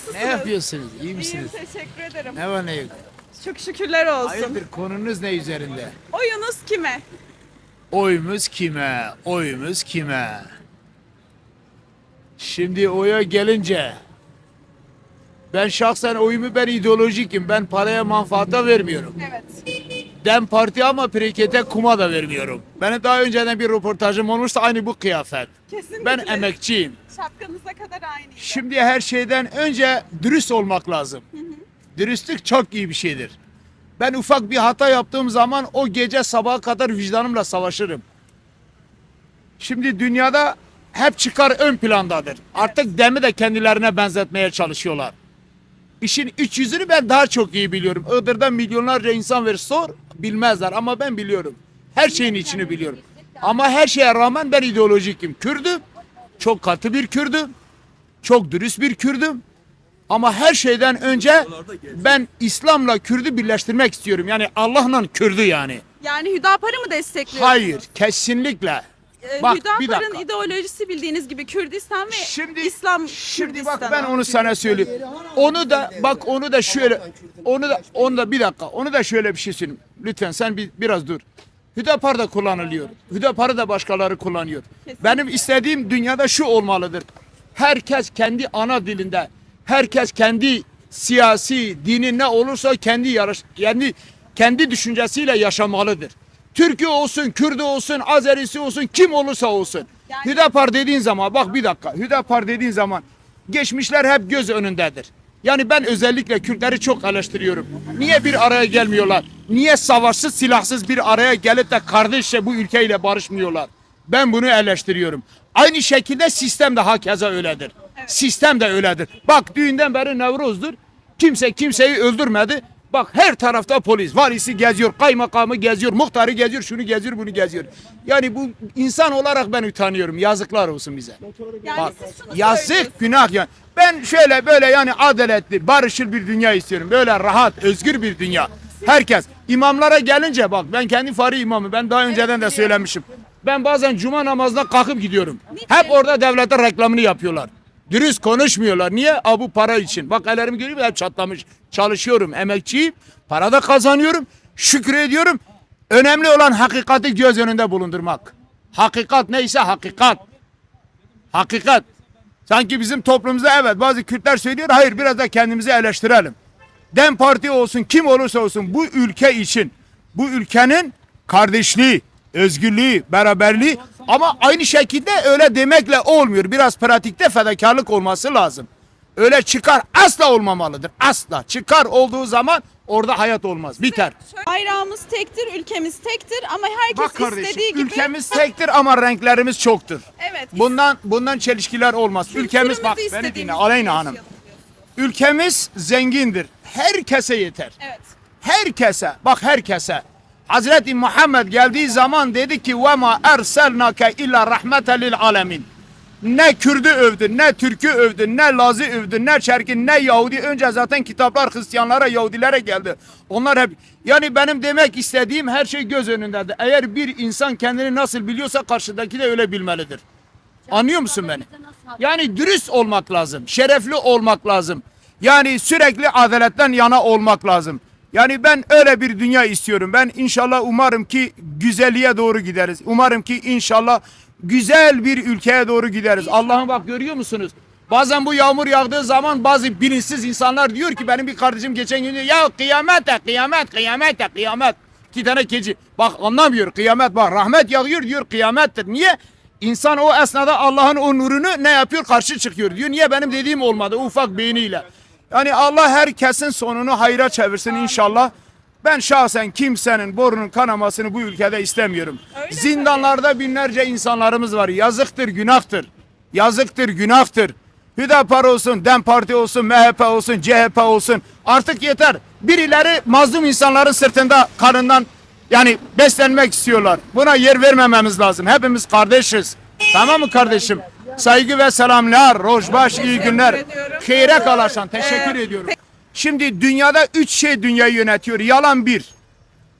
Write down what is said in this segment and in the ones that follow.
nasılsınız? Ne yapıyorsunuz? İyi İyiyim misiniz? teşekkür ederim. Ne var ne yok? Çok şükürler olsun. Hayırdır konunuz ne üzerinde? Oyunuz kime? Oyumuz kime? Oyumuz kime? Şimdi oya gelince ben şahsen oyumu ben ideolojikim. Ben paraya manfaata vermiyorum. Evet. Dem parti ama prekete kuma da vermiyorum. Benim daha önceden bir röportajım olmuştu aynı bu kıyafet. Kesinlikle. Ben emekçiyim. Şapkanıza kadar aynı. Şimdi her şeyden önce dürüst olmak lazım. Dürüstlük çok iyi bir şeydir. Ben ufak bir hata yaptığım zaman o gece sabaha kadar vicdanımla savaşırım. Şimdi dünyada hep çıkar ön plandadır. Artık demi de kendilerine benzetmeye çalışıyorlar. İşin iç yüzünü ben daha çok iyi biliyorum. Iğdır'da milyonlarca insan ver sor bilmezler ama ben biliyorum. Her şeyin içini biliyorum. Ama her şeye rağmen ben ideolojikim. Kürdüm. Çok katı bir Kürdüm. Çok dürüst bir Kürdüm. Ama her şeyden önce ben İslam'la Kürdü birleştirmek istiyorum. Yani Allah'la Kürdü yani. Yani Hüdapar'ı mı destekliyorsunuz? Hayır, kesinlikle. Ee, Bak, Hüdapar'ın ideolojisi bildiğiniz gibi Kürdistan ve Şimdi İslam Şimdi bak ben onu sana söyleyeyim. Onu da bak onu da şöyle onu da onu da bir dakika. Onu da şöyle bir şey söyleyeyim. Lütfen sen bir, biraz dur. Hüdapar da kullanılıyor. Hüdapar'ı da başkaları kullanıyor. Benim istediğim dünyada şu olmalıdır. Herkes kendi ana dilinde, herkes kendi siyasi, dini ne olursa kendi yarış, kendi kendi düşüncesiyle yaşamalıdır. Türk'ü olsun, Kürdü olsun, Azerisi olsun, kim olursa olsun. Yani- Hüdapar dediğin zaman bak bir dakika. Hüdapar dediğin zaman geçmişler hep göz önündedir. Yani ben özellikle Kürtleri çok eleştiriyorum. Niye bir araya gelmiyorlar? Niye savaşsız silahsız bir araya gelip de kardeşçe bu ülkeyle barışmıyorlar? Ben bunu eleştiriyorum. Aynı şekilde sistem de hakeza öyledir. Sistem de öyledir. Bak düğünden beri Nevruz'dur. Kimse kimseyi öldürmedi. Bak her tarafta polis, valisi geziyor, kaymakamı geziyor, muhtarı geziyor, şunu geziyor, bunu geziyor. Yani bu insan olarak ben utanıyorum. Yazıklar olsun bize. Yani Bak, yazık günah yani. Ben şöyle böyle yani adaletli, barışçıl bir dünya istiyorum. Böyle rahat, özgür bir dünya. Herkes. imamlara gelince bak ben kendi fari imamı. Ben daha önceden de söylemişim. Ben bazen cuma namazına kalkıp gidiyorum. Hep orada devlete reklamını yapıyorlar. Dürüst konuşmuyorlar. Niye? A bu para için. Bak ellerimi görüyor musun? Hep çatlamış. Çalışıyorum, emekçiyim. Para da kazanıyorum. Şükür ediyorum. Önemli olan hakikati göz önünde bulundurmak. Hakikat neyse hakikat. Hakikat. Sanki bizim toplumumuzda evet bazı Kürtler söylüyor. Hayır biraz da kendimizi eleştirelim. Dem Parti olsun kim olursa olsun bu ülke için bu ülkenin kardeşliği, özgürlüğü, beraberliği ama aynı şekilde öyle demekle olmuyor. Biraz pratikte fedakarlık olması lazım. Öyle çıkar asla olmamalıdır. Asla. Çıkar olduğu zaman orada hayat olmaz. Biter. Bayrağımız tektir, ülkemiz tektir ama herkes Bak kardeşim istediği gibi... ülkemiz tektir ama renklerimiz çoktur. Evet. Bundan bundan çelişkiler olmaz. Ülkemiz bak beni dinle Aleyna Hanım. Ülkemiz zengindir. Herkese yeter. Evet. Herkese bak herkese. Hazreti Muhammed geldiği zaman dedi ki ve ma erselnake illa rahmeten lil alemin. Ne Kürdü övdü, ne Türk'ü övdü, ne Laz'ı övdü, ne Çerkin, ne Yahudi. Önce zaten kitaplar Hristiyanlara, Yahudilere geldi. Onlar hep yani benim demek istediğim her şey göz önündedir. Eğer bir insan kendini nasıl biliyorsa karşıdaki de öyle bilmelidir. Anlıyor musun beni? Yani dürüst olmak lazım. Şerefli olmak lazım. Yani sürekli adaletten yana olmak lazım. Yani ben öyle bir dünya istiyorum. Ben inşallah umarım ki güzelliğe doğru gideriz. Umarım ki inşallah güzel bir ülkeye doğru gideriz. Allah'ım bak görüyor musunuz? Bazen bu yağmur yağdığı zaman bazı bilinçsiz insanlar diyor ki benim bir kardeşim geçen gün diyor ya kıyamet de kıyamet kıyamet de kıyamet. İki tane keçi. Bak anlamıyor kıyamet bak rahmet yağıyor diyor kıyamettir. Niye? İnsan o esnada Allah'ın o nurunu ne yapıyor? Karşı çıkıyor diyor. Niye benim dediğim olmadı ufak beyniyle. Yani Allah herkesin sonunu hayra çevirsin inşallah. Ben şahsen kimsenin borunun kanamasını bu ülkede istemiyorum. Öyle Zindanlarda binlerce insanlarımız var. Yazıktır, günahtır. Yazıktır, günahtır. Hüdapar olsun, DEM Parti olsun, MHP olsun, CHP olsun. Artık yeter. Birileri mazlum insanların sırtında karından yani beslenmek istiyorlar. Buna yer vermememiz lazım. Hepimiz kardeşiz. Tamam mı kardeşim? Saygı ve selamlar. Rojbaş iyi günler. Hayre kalaşan. Teşekkür ediyorum. Şimdi dünyada üç şey dünyayı yönetiyor. Yalan bir.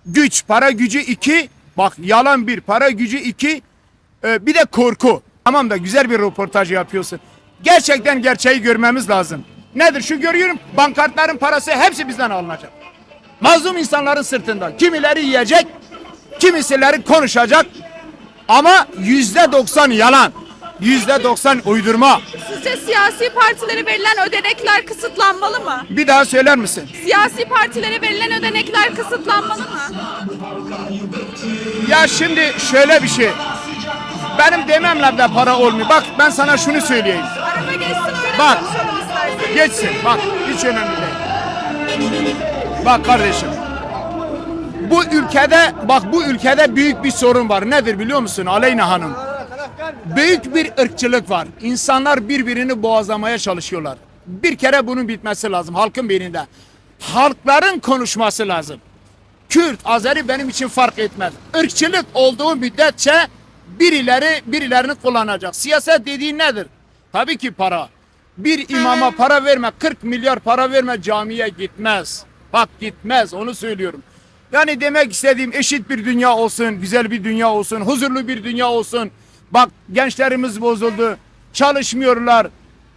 Güç, para gücü iki. Bak yalan bir, para gücü iki. Ee, bir de korku. Tamam da güzel bir röportaj yapıyorsun. Gerçekten gerçeği görmemiz lazım. Nedir şu görüyorum bankartların parası hepsi bizden alınacak. Mazlum insanların sırtından. Kimileri yiyecek, kimisileri konuşacak. Ama yüzde doksan yalan. Yüzde doksan uydurma. Sizce siyasi partilere verilen ödenekler kısıtlanmalı mı? Bir daha söyler misin? Siyasi partilere verilen ödenekler kısıtlanmalı mı? Ya şimdi şöyle bir şey. Benim dememle de para olmuyor. Bak ben sana şunu söyleyeyim. Araba geçsin öyle Bak. konuşalım isterseniz. Geçsin bak hiç önemli değil. Bak kardeşim. Bu ülkede bak bu ülkede büyük bir sorun var. Nedir biliyor musun Aleyna Hanım? Büyük bir ırkçılık var. İnsanlar birbirini boğazlamaya çalışıyorlar. Bir kere bunun bitmesi lazım halkın beyninde. Halkların konuşması lazım. Kürt, Azeri benim için fark etmez. Irkçılık olduğu müddetçe birileri birilerini kullanacak. Siyaset dediğin nedir? Tabii ki para. Bir imama para verme, 40 milyar para verme camiye gitmez. Bak gitmez onu söylüyorum. Yani demek istediğim eşit bir dünya olsun, güzel bir dünya olsun, huzurlu bir dünya olsun. Bak gençlerimiz bozuldu, çalışmıyorlar.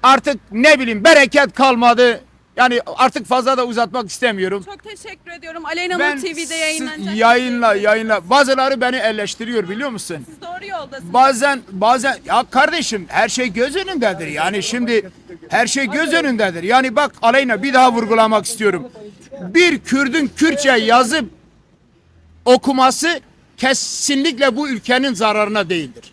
Artık ne bileyim bereket kalmadı. Yani artık fazla da uzatmak istemiyorum. Çok teşekkür ediyorum. Aleyna Nur TV'de yayınlanacak. yayınla yayınla. Bazıları beni eleştiriyor biliyor musun? Siz doğru yoldasınız. Bazen bazen ya kardeşim her şey göz önündedir. Yani şimdi her şey göz önündedir. Yani bak Aleyna bir daha vurgulamak istiyorum. Bir Kürdün Kürtçe yazıp okuması kesinlikle bu ülkenin zararına değildir.